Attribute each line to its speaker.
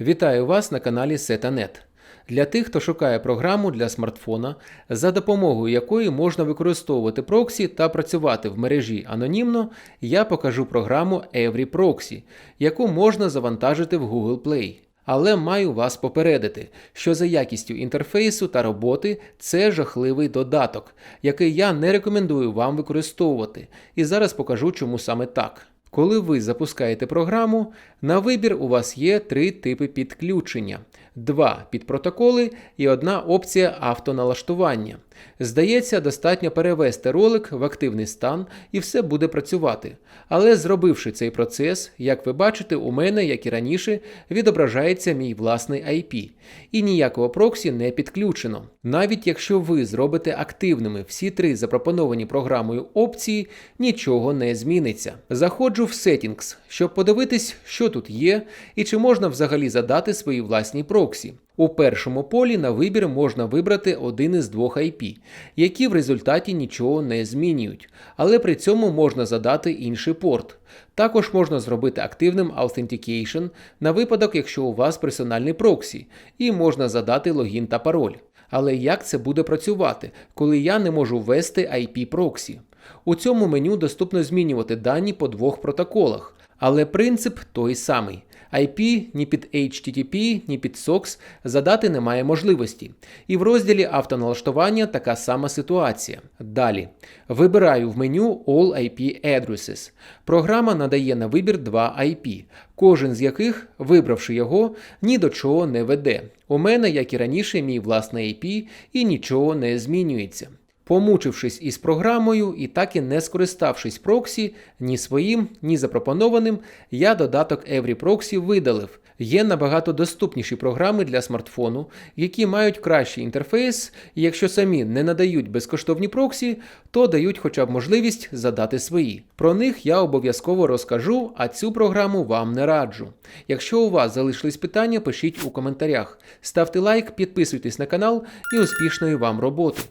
Speaker 1: Вітаю вас на каналі Setanet. Для тих, хто шукає програму для смартфона, за допомогою якої можна використовувати проксі та працювати в мережі анонімно, я покажу програму EveryProxy, яку можна завантажити в Google Play. Але маю вас попередити, що за якістю інтерфейсу та роботи це жахливий додаток, який я не рекомендую вам використовувати. І зараз покажу, чому саме так. Коли ви запускаєте програму, на вибір у вас є три типи підключення: два під протоколи і одна опція автоналаштування. Здається, достатньо перевести ролик в активний стан і все буде працювати. Але зробивши цей процес, як ви бачите, у мене, як і раніше, відображається мій власний IP, і ніякого проксі не підключено. Навіть якщо ви зробите активними всі три запропоновані програмою опції, нічого не зміниться. Заходжу в Settings, щоб подивитись, що тут є, і чи можна взагалі задати свої власні проксі. У першому полі на вибір можна вибрати один із двох IP, які в результаті нічого не змінюють, але при цьому можна задати інший порт. Також можна зробити активним Authentication на випадок, якщо у вас персональний проксі, і можна задати логін та пароль. Але як це буде працювати, коли я не можу ввести IP проксі? У цьому меню доступно змінювати дані по двох протоколах, але принцип той самий. IP ні під HTTP, ні під SOX задати немає можливості. І в розділі автоналаштування така сама ситуація. Далі. Вибираю в меню All IP Addresses. Програма надає на вибір два IP, кожен з яких, вибравши його, ні до чого не веде. У мене, як і раніше, мій власний IP і нічого не змінюється. Помучившись із програмою і так і не скориставшись проксі ні своїм, ні запропонованим, я додаток EveryProxy видалив. Є набагато доступніші програми для смартфону, які мають кращий інтерфейс, і якщо самі не надають безкоштовні проксі, то дають хоча б можливість задати свої. Про них я обов'язково розкажу, а цю програму вам не раджу. Якщо у вас залишились питання, пишіть у коментарях. Ставте лайк, підписуйтесь на канал і успішної вам роботи!